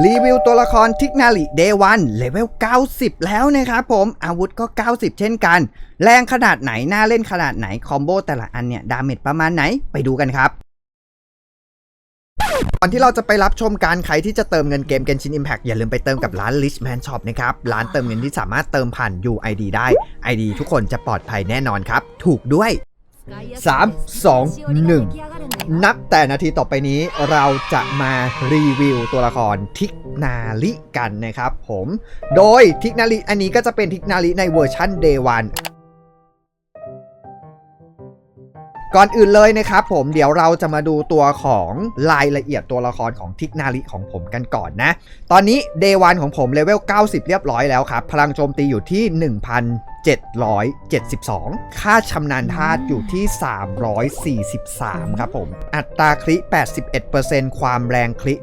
รีวิวตัวละครทิกนาลิเดวันเลเวล 90 แล้วนะครับผมอาวุธก็ 90 เช่นกัน แรงขนาดไหน น่าเล่นขนาดไหน คอมโบแต่ละอันเนี่ย ดาเมจประมาณไหนไปดูกันครับก่อนที่เราจะไปรับชมการใครที่จะเติมเงินเกม Genshin Impact อย่าลืมไปเติมกับร้าน Richman Shop นะครับ ร้านเติมเงินที่สามารถเติมผ่าน UID ได้ ID ทุกคนจะปลอดภัยแน่นอนครับ ถูกด้วย 3 2 1 นับแต่นาทีต่อไปนี้เราจะมารีวิวตัวละครทิกนาลิกันนะครับผม โดยทิกนาลิอันนี้ก็จะเป็นทิกนาลิในเวอร์ชัน Day 1 ก่อนอื่นเลยนะครับผมเดี๋ยวเราจะมาดูตัวของรายละเอียดตัวละครของทิกนาลิของผมกันก่อนนะ ตอนนี้ Day 1ของผมเลเวล 90 เรียบร้อยแล้วครับ พลังโจมตีอยู่ที่1,772 ค่าชำนาญธาตุอยู่ที่ 343 ครับผม อัตราคลิ 81%ความแรงคลิ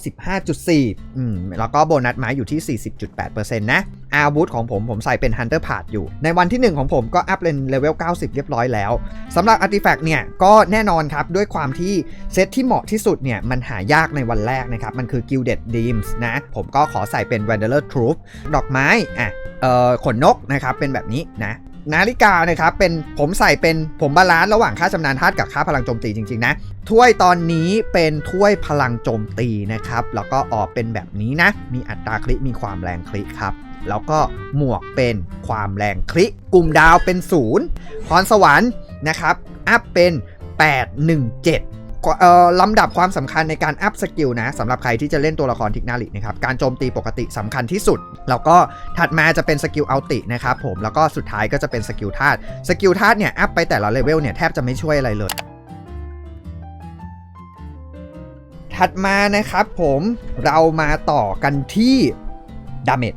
195.4 อืม แล้วก็โบนัสไม้อยู่ที่ 40.8%นะ อาวุธของผมผมใส่เป็น Hunter p a t อยู่ ในวันที่ 1 ของผมก็อัพเลนเลเวล 90 เรียบร้อยแล้วสำหรับ Artifact เนี่ย ก็แน่นอนครับ ด้วยความที่เซตที่เหมาะที่สุดเนี่ย มันหายากในวันแรกนะครับ มันคือ Gilded Dreams นะ ผมก็ขอใส่เป็น Wanderer Troop ดอกไม้อะเอ่อขนนกนะครับ เป็นแบบนี้นะนาฬิกานะครับเป็นผมใส่เป็นผมบาลานซ์ระหว่างค่าชำนาญธาตุกับค่าพลังโจมตีจริงๆนะถ้วยตอนนี้เป็นถ้วยพลังโจมตีนะครับแล้วก็ออกเป็นแบบนี้นะ มีอัตราคลิมีความแรงคลิครับ แล้วก็หมวกเป็นความแรงคลิกกลุ่มดาวเป็นศูนย์พรสวรรค์นะครับ อัพเป็น 817เอ่อลำดับความสำคัญในการอัพสกิลนะสำหรับใครที่จะเล่นตัวละครทิกนาลินะครับการโจมตีปกติสำคัญที่สุด แล้วก็ถัดมาจะเป็นสกิลอัลตินะครับผมแล้วก็สุดท้ายก็จะเป็นสกิลธาตุสกิลธาตุเนี่ยอัพไปแต่ละเลเวลเนี่ยแทบจะไม่ช่วยอะไรเลย ถัดมานะครับผมเรามาต่อกันที่ดาเมจ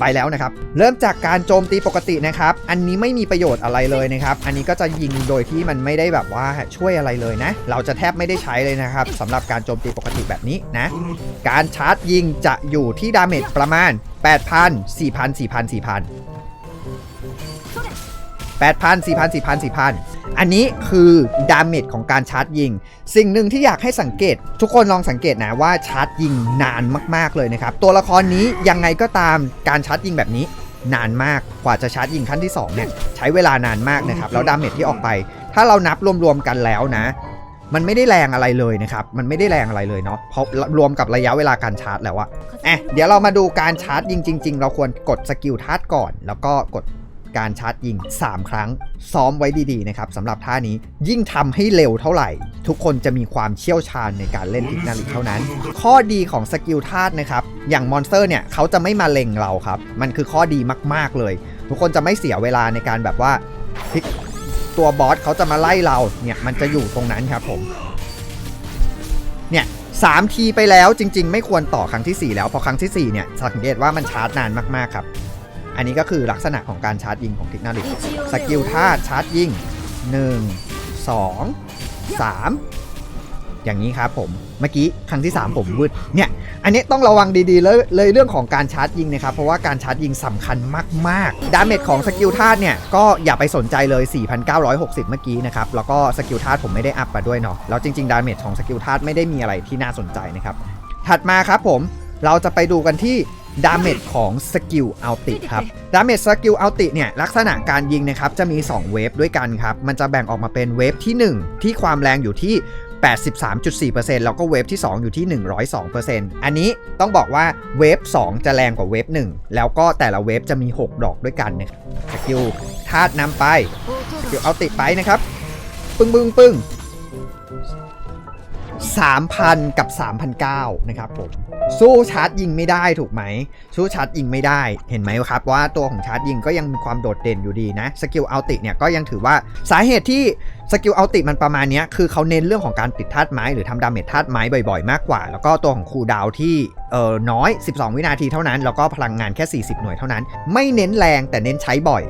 ไปแล้วนะครับ เริ่มจากการโจมตีปกตินะครับ อันนี้ไม่มีประโยชน์อะไรเลยนะครับ อันนี้ก็จะยิงโดยที่มันไม่ได้แบบว่าช่วยอะไรเลยนะ เราจะแทบไม่ได้ใช้เลยนะครับสำหรับการโจมตีปกติแบบนี้นะ การชาร์จยิงจะอยู่ที่ดาเมจประมาณ 8,000 4,000 4,000 4,000 8,000 4,000 4,000 4,000 อันนี้คือดาเมจของการชาร์จยิง สิ่งหนึ่งที่อยากให้สังเกต ทุกคนลองสังเกตนะว่าชาร์จยิงนานมากๆเลยนะครับ ตัวละครนี้ยังไงก็ตามการชาร์จยิงแบบนี้นานมากกว่าจะชาร์จยิงขั้นที่สองเนี่ยใช้เวลานานมากนะครับแล้วดาเมจที่ออกไป ถ้าเรานับรวมๆกันแล้วนะ มันไม่ได้แรงอะไรเลยนะครับมันไม่ได้แรงอะไรเลยเนาะเพราะรวมกับระยะเวลาการชาร์จแล้วอะอะเดี๋ยวเรามาดูการชาร์จยิงจริง ๆ เราควรกดสกิลธาตุก่อน แล้วก็กด การชาร์จยิง 3 ครั้ง ซ้อมไว้ดีๆนะครับสำหรับท่านี้ยิ่งทำให้เร็วเท่าไหร่ ทุกคนจะมีความเชี่ยวชาญในการเล่นทิกนาลิเท่านั้น ข้อดีของสกิลธาตุนะครับอย่างมอนสเตอร์เนี่ยเขาจะไม่มาเล็งเราครับ มันคือข้อดีมากๆเลย ทุกคนจะไม่เสียเวลาในการแบบว่าพลิกตัวบอสเขาจะมาไล่เราเนี่ยมันจะอยู่ตรงนั้นครับผมเนี่ยสามทีไปแล้วจริง ๆ ไม่ควรต่อครั้งทีสี่4 แล้วเพอครั้งทีสี่ 4 เนี่ยสังเกตว่ามันชาร์จนานมาก ๆ ครับ อันนี้ก็คือลักษณะของการชาร์จยิงของทิกนาลิกสกิลธาตุชาร์จยิง 1 2 3 อย่างนี้ครับผม เมื่อกี้ครั้งที่ 3 ผมวืดเนี่ย อันนี้ต้องระวังดีๆเลยเลยเรื่องของการชาร์จยิงนะครับ เพราะว่าการชาร์จยิงสำคัญมากๆ ดาเมจของสกิลธาตุเนี่ย ก็อย่าไปสนใจเลย 4,960 เมื่อกี้นะครับ แล้วก็สกิลธาตุผมไม่ได้อัพมาด้วยเนาะ แล้วจริงๆ ดาเมจของสกิลธาตุไม่ได้มีอะไรที่น่าสนใจนะครับ ถัดมาครับผม เราจะไปดูกันที่ ดาเมจของสกิลอัลติครับดาเมจสกิลอัลติเนี่ยลักษณะการยิงนะครับจะมี 2 เวฟด้วยกันครับ มันจะแบ่งออกมาเป็นเวฟที่ 1 ที่ความแรงอยู่ที่ 83.4%แล้วก็เวฟที่ 2 อยู่ที่ 102%อันนี้ต้องบอกว่าเวฟ2 จะแรงกว่าเวฟ1 แล้วก็แต่ละเวฟจะมี 6 ดอกด้วยกันนะครับสกิลธาตุนำไปสกิลอัลติไปนะครับ ปึ้งปึ้งปึ้ง 3,000 กับ 3,009นะครับผมสู้ชาร์จยิงไม่ได้ถูกไหม สู้ชาร์จยิงไม่ได้เห็นไหมครับว่าตัวของชาร์จยิงก็ยังมีความโดดเด่นอยู่ดีนะสกิลอัลติเนี่ยก็ยังถือว่าสาเหตุที่สกิลอัลติมันประมาณนี้คือเขาเน้นเรื่องของการติดธาตุไม้ หรือทำดาเมจธาตุไม้บ่อยๆ มากกว่า แล้วก็ตัวของคูดาวที่เออน้อย 12 วินาทีเท่านั้น แล้วก็พลังงานแค่ 40 หน่วยเท่านั้น ไม่เน้นแรงแต่เน้นใช้บ่อย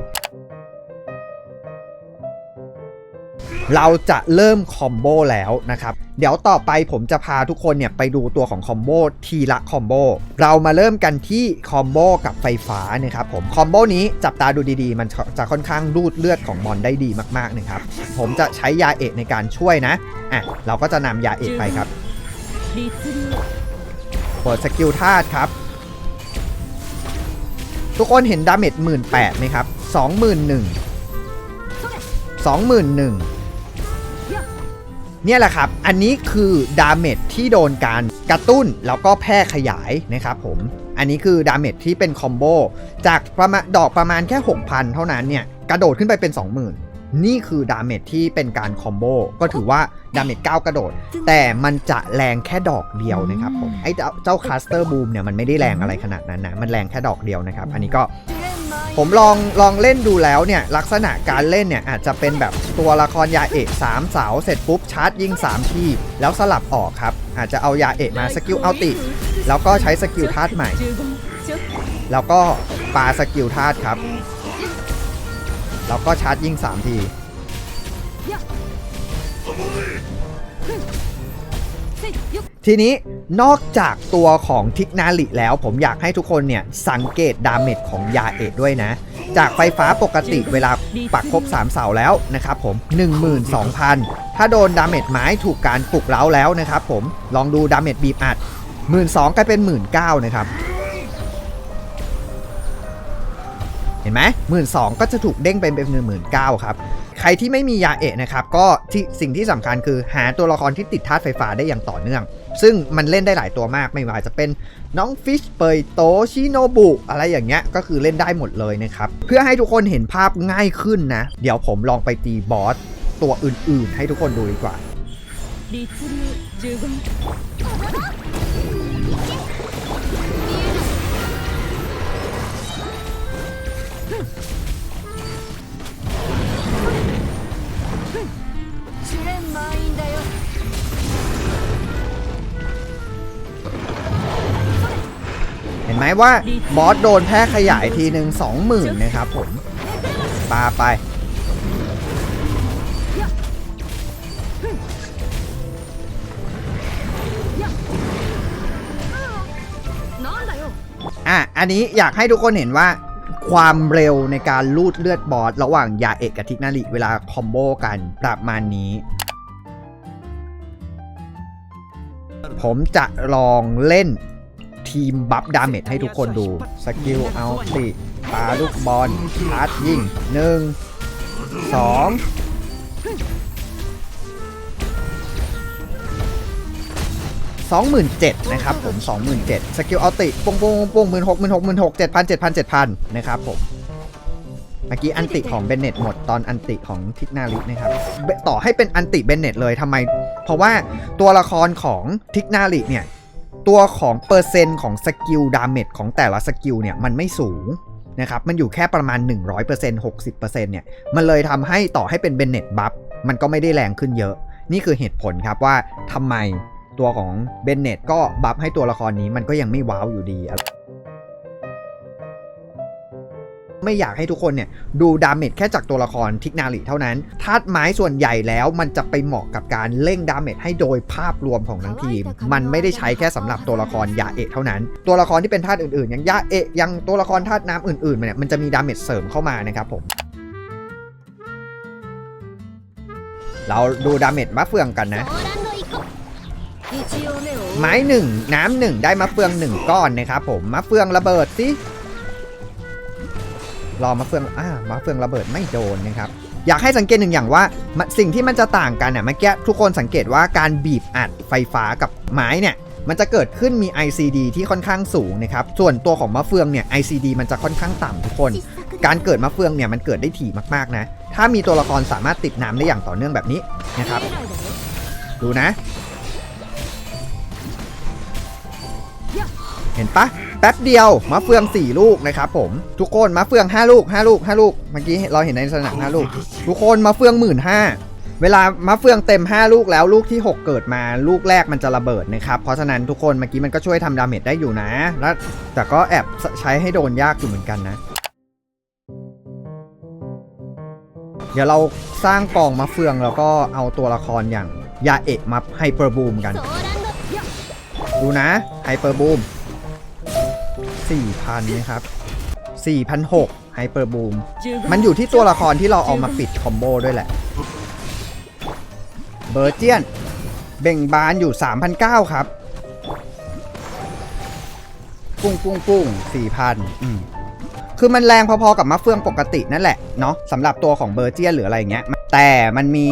เราจะเริ่มคอมโบแล้วนะครับ เดี๋ยวต่อไปผมจะพาทุกคนเนี่ยไปดูตัวของคอมโบทีละคอมโบ เรามาเริ่มกันที่คอมโบกับไฟฟ้านะครับผม คอมโบนี้จับตาดูดีๆ มันจะค่อนข้างรูดเลือดของมอนได้ดีมากๆนะครับ ผมจะใช้ยาเอกในการช่วยนะ อะ เราก็จะนำยาเอกไปครับเปิดสกิลธาตุครับ ทุกคนเห็นดาเมจหมื่นแปดไหมครับสองหมื่นหนึ่งสองหมื่นหนึ่ง เนี่ยแหละครับ อันนี้คือดาเมจที่โดนการกระตุ้นแล้วก็แพร่ขยายนะครับผม อันนี้คือดาเมจที่เป็นคอมโบจากประมาณดอกประมาณแค่ 6,000 เท่านั้นเนี่ยกระโดดขึ้นไปเป็น 20,000 นี่คือดาเมจที่เป็นการคอมโบก็ถือว่าดาเมจ9กระโดด แต่มันจะแรงแค่ดอกเดียวนะครับผมไอ้เจ้าเจ้าคลัสเตอร์บูมเนี่ยมันไม่ได้แรงอะไรขนาดนั้นนะมันแรงแค่ดอกเดียวนะครับ อันนี้ก็ ผมลองลองเล่นดูแล้วเนี่ยลักษณะการเล่นเนี่ยอาจจะเป็นแบบตัวละครยาเอก3เสาเสร็จปุ๊บชาร์จยิง3ทีแล้วสลับออกครับ อาจจะเอายาเอกมาสกิลเอัลติ แล้วก็ใช้สกิลธาตุใหม่ แล้วก็ปาสกิลธาตุครับ แล้วก็ชาร์จยิง3ที ทีนี้นอกจากตัวของทิกนาลิแล้ว ผมอยากให้ทุกคนเนี่ย สังเกตดาเมจของยาเอกด้วยนะ จากไฟฟ้าปกติเวลาปักครบ 3 เสาแล้วนะครับผม 12,000 ถ้าโดนดาเมจไม้ถูกการปลุกเล้าแล้วนะครับผมลองดูดาเมจบีบอัด 12,000กลายเป็น 19,000นะครับเห็นไหมหมื่นสองก็จะถูกเด้งไปเป็นหนึ่งหมื่นเก้าครับ รที่ไม่มียาเอะนะครับก็ที่สิ่งที่สำคัญคือหาตัวละครที่ติดธาตุไฟฟ้าได้อย่างต่อเนื่อง ซึ่งมันเล่นได้หลายตัวมากไม่ว่าจะเป็นน้องฟิชเปยโตชิโนบุอะไรอย่างเงี้ยก็คือเล่นได้หมดเลยนะครับ เพื่อให้ทุกคนเห็นภาพง่ายขึ้นนะ เดี๋ยวผมลองไปตีบอสตัวอื่นๆ ให้ทุกคนดูดีกว่า ห็นไหมว่าบอสโดนแพ้ขยายทีหนึ่งสองหมื่นนะครับผมปาไป อะ อันนี้อยากให้ทุกคนเห็นว่าความเร็วในการลูดเลือดบอสระหว่างยาเอกกับทิกนาริเวลาคอมโบกันประมาณนี้ ผมจะลองเล่น ทีมบัฟดาเมจให้ทุกคนดู สกิลเอาติปาลูกบอลชาร์จยิงหนึ่งสองสองหมื่นเจ็ดนะครับผมสองหมื่นเจ็ดสกิลเอาติปงปงปงหมื่นหกหมื่นหกหมื่นหกเจ็ดพันเจ็ดพันเจ็ดพันนะครับผมเมื่อกี้อันติของเบนเน็ตหมดตอนอันติของทิกนารินะครับต่อให้เป็นอันติเบนเน็ตเลยทำไม เพราะว่าตัวละครของทิกนาริเนี่ย ตัวของเปอร์เซ็นต์ของสกิลดาเมจของแต่ละสกิลเนี่ยมันไม่สูงนะครับ มันอยู่แค่ประมาณ 100% 60%เนี่ย มันเลยทำให้ต่อให้เป็นเบนเน็ตบัฟมันก็ไม่ได้แรงขึ้นเยอะ นี่คือเหตุผลครับว่าทำไมตัวของเบนเน็ตก็บัฟให้ตัวละครนี้มันก็ยังไม่ว้าวอยู่ดี ไม่อยากให้ทุกคนเนี่ยดูดาเมจแค่จากตัวละครทิกนาลีเท่านั้นธาตุไม้ส่วนใหญ่แล้วมันจะไปเหมาะกับการเร่งดาเมจให้โดยภาพรวมของทั้งทีม มันไม่ได้ใช้แค่สำหรับตัวละครยาเอกเท่านั้น ตัวละครที่เป็นธาตุอื่นๆ อย่างยาเอะยังตัวละครธาตุน้ำอื่นๆมันเนี่ยมันจะมีดาเมจเสริมเข้ามานะครับผมเราดูดาเมจมะเฟืองกันนะ ไม้หนึ่งน้ำหนึ่งได้มะเฟืองหนึ่งก้อนนะครับผมมะเฟืองระเบิดสิ รอมะเฟืองอ่ามะเฟืองระเบิดไม่โดนนะครับอยากให้สังเกตหนึ่งอย่างว่าสิ่งที่มันจะต่างกันอะเมื่อกี้ทุกคนสังเกตว่าการบีบอัดไฟฟ้ากับไม้เนี่ยมันจะเกิดขึ้นมี ICD ที่ค่อนข้างสูงนะครับส่วนตัวของมะเฟืองเนี่ย ICD มันจะค่อนข้างต่ำทุกคน การเกิดมะเฟืองเนี่ยมันเกิดได้ถี่มากๆนะถ้ามีตัวละครสามารถติดน้ำได้อย่างต่อเนื่องแบบนี้นะครับ ดูนะ เห็นปะแป๊บเดียวมะเฟือง 4 ลูกนะครับผมทุกคนมะเฟือง 5 ลูก 5 ลูก 5 ลูก เมื่อกี้เราเห็นในสนาม5ลูก ทุกคนมะเฟืองหมื่นห้าเวลามะเฟืองเต็ม 5 ลูกแล้วลูกที่ 6 เกิดมาลูกแรกมันจะระเบิดนะครับ เพราะฉะนั้นทุกคนเมื่อกี้มันก็ช่วยทำดาเมจได้อยู่นะ แล้วแต่ก็แอบใช้ให้โดนยากอยู่เหมือนกันนะ เดี๋ยวเราสร้างกองมะเฟืองแล้วก็เอาตัวละครอย่างยาเอะมาไฮเปอร์บูมกัน ดูนะไฮเปอร์บูม 4,000นะครับ4,600ไฮเปอร์บูม มันอยู่ที่ตัวละครที่เราเอามาปิดคอมโบด้วยแหละ เบอร์เจียน เบ่งบานอยู่3,900ครับ ปุ้งปุ้งปุ้งสี่พันอืมคือมันแรงพอๆกับมะเฟืองปกตินั่นแหละเนาะสำหรับตัวของเบอร์เจียนหรืออะไรอย่างเงี้ย แต่มันมี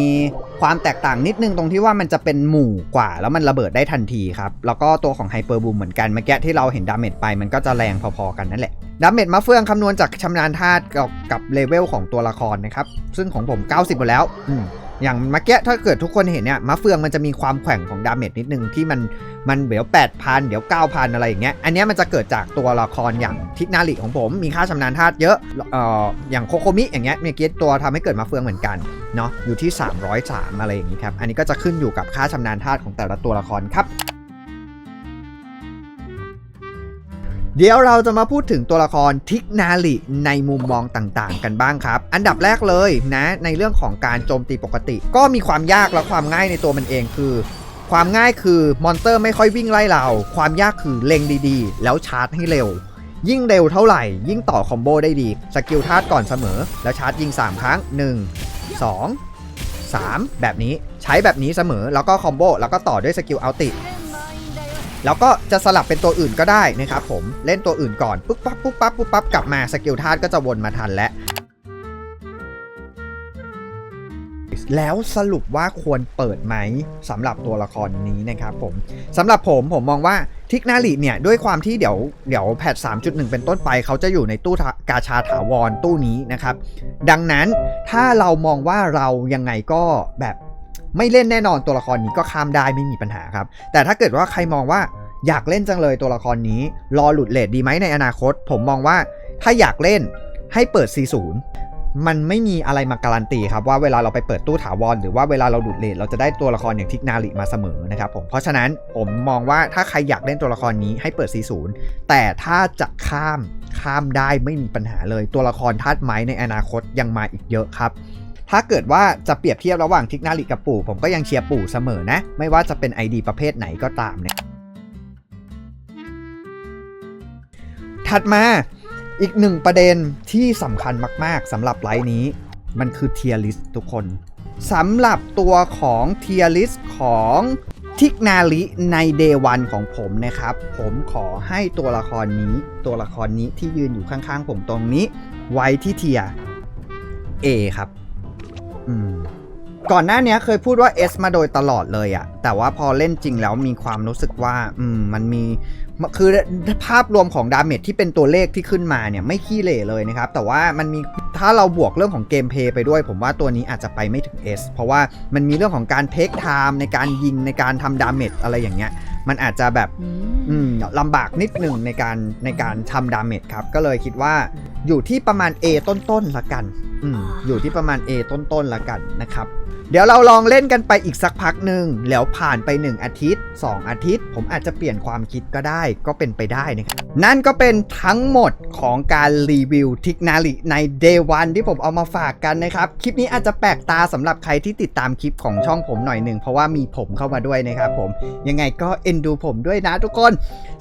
ความแตกต่างนิดนึงตรงที่ว่ามันจะเป็นหมู่กว่า แล้วมันระเบิดได้ทันทีครับ แล้วก็ตัวของไฮเปอร์บูมเหมือนกันเมื่อกี้ที่เราเห็นดาเมจไปมันก็จะแรงพอๆกันนั่นแหละดาเมจมาเฟืองคำนวณจากชำนาญธาตุกับกับเลเวลของตัวละครนะครับ ซึ่งของผม 90หมดแล้วอืม อย่างเมื่อกี้ถ้าเกิดทุกคนเห็นเนี่ยมะเฟืองมันจะมีความแขว่งของดาเมจนิดนึงที่มันมันเดี๋ยว8,000 เดี๋ยว 9,000 อะไรอย่างเงี้ย อันนี้มันจะเกิดจากตัวละครอย่างทิศนาริของผม มีค่าชำนาญธาตุเยอะเอ่ออย่างโคโคมิอย่างเงี้ยเมื่อกี้ตัวทำให้เกิดมาเฟืองเหมือนกันเนาะอยู่ที่ 303 อะไรอย่างงี้ครับ อันนี้ก็จะขึ้นอยู่กับค่าชำนาญธาตุของแต่ละตัวละครครับ เดี๋ยวเราจะมาพูดถึงตัวละครทิกนาลิในมุมมองต่างๆ กันบ้างครับ อันดับแรกเลยนะในเรื่องของการโจมตีปกติ ก็มีความยากและความง่ายในตัวมันเองคือ ความง่ายคือมอนสเตอร์ไม่ค่อยวิ่งไล่เรา ความยากคือเล็งดีๆ แล้วชาร์จให้เร็ว ยิ่งเร็วเท่าไหร่ ยิ่งต่อคอมโบได้ดีสกิลทาดก่อนเสมอ แล้วชาร์จยิง 3 ครั้ง 1 2 3 แบบนี้ใช้แบบนี้เสมอแล้วก็คอมโบแล้วก็ต่อด้วยสกิลอัลติ แล้วก็จะสลับเป็นตัวอื่นก็ได้นะครับผมเล่นตัวอื่นก่อนปุ๊บปั๊บปุ๊บปั๊บปุ๊บปั๊บกลับมาสกิลธาตุก็จะวนมาทันแล้วแล้วสรุปว่าควรเปิดไหมสำหรับตัวละครนี้นะครับผมสำหรับผมผมมองว่าทิกนาริเนี่ยด้วยความที่เดี๋ยวเดี๋ยวแพท 3.1 เป็นต้นไป เขาจะอยู่ในตู้กาชาถาวรตู้นี้นะครับ ดังนั้นถ้าเรามองว่าเรายังไงก็แบบ ไม่เล่นแน่นอนตัวละครนี้ก็ข้ามได้ไม่มีปัญหาครับ แต่ถ้าเกิดว่าใครมองว่าอยากเล่นจังเลยตัวละครนี้ รอหลุดเลทดีไหมในอนาคต ผมมองว่าถ้าอยากเล่นให้เปิด 40 มันไม่มีอะไรมาการันตีครับว่าเวลาเราไปเปิดตู้ถาวรหรือว่าเวลาเราหลุดเลทเราจะได้ตัวละครอย่างทิกนาริมาเสมอนะครับผมเพราะฉะนั้นผมมองว่าถ้าใครอยากเล่นตัวละครนี้ให้เปิด 40 แต่ถ้าจะข้ามข้ามได้ไม่มีปัญหาเลยตัวละครธาตุไม้ในอนาคตยังมาอีกเยอะครับ ถ้าเกิดว่าจะเปรียบเทียบระหว่างทิกนาริกับปู่ ผมก็ยังเชียร์ปู่เสมอนะ ไม่ว่าจะเป็น ID ประเภทไหนก็ตามเนี่ย ถัดมาอีกหนึ่งประเด็นที่สำคัญมาก ๆสำหรับไลน์นี้ มันคือเทียริสทุกคนสำหรับตัวของเทียริสของทิกนาริในเดวันของผมนะครับ ผมขอให้ตัวละครนี้ ตัวละครนี้ที่ยืนอยู่ข้างๆผมตรงนี้ ไว้ที่เทีย A ครับ ก่อนหน้านี้เคยพูดว่า S มาโดยตลอดเลยอะแต่ว่าพอเล่นจริงแล้วมีความรู้สึกว่า อืม มันมีคือภาพรวมของดาเมจที่เป็นตัวเลขที่ขึ้นมาเนี่ยไม่ขี้เหร่เลยนะครับ แต่ว่ามันมีถ้าเราบวกเรื่องของเกมเพลย์ไปด้วย ผมว่าตัวนี้อาจจะไปไม่ถึง S เพราะว่ามันมีเรื่องของการเทคไทม์ในการยิงในการทำดาเมจอะไรอย่างเงี้ย มันอาจจะแบบอืมลำบากนิดหนึ่งในการในการทำดาเมจครับ ก็เลยคิดว่าอยู่ที่ประมาณ A ต้นๆละกันอืมอยู่ที่ประมาณ A ต้นๆละกันนะครับ เดี๋ยวเราลองเล่นกันไปอีกสักพักหนึ่งแล้วผ่านไป 1 อาทิตย์ 2 อาทิตย์ ผมอาจจะเปลี่ยนความคิดก็ได้ก็เป็นไปได้นะครับนั่นก็เป็นทั้งหมดของการรีวิวทิกนาริใน Day 1ที่ผมเอามาฝากกันนะครับ คลิปนี้อาจจะแปลกตาสำหรับใครที่ติดตามคลิปของช่องผมหน่อยหนึ่งเพราะว่ามีผมเข้ามาด้วยนะครับผมยังไงก็เอ็นดูผมด้วยนะทุกคน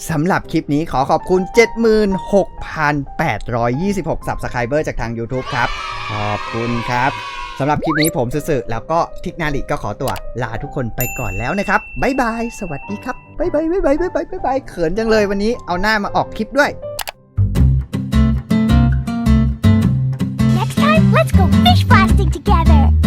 สำหรับคลิปนี้ขอขอบคุณ 76,826 Subscriber จากทาง YouTube ครับขอบคุณครับ สำหรับคลิปนี้ผมสื่อแล้วก็ทิกนาลิก็ขอตัวลาทุกคนไปก่อนแล้วนะครับบ๊ายบาย สวัสดีครับบ๊ายบายบ๊ายบายบ๊ายบายบ๊ายบายเขินจังเลยวันนี้เอาหน้ามาออกคลิปด้วย Next time, let's go fish blasting together.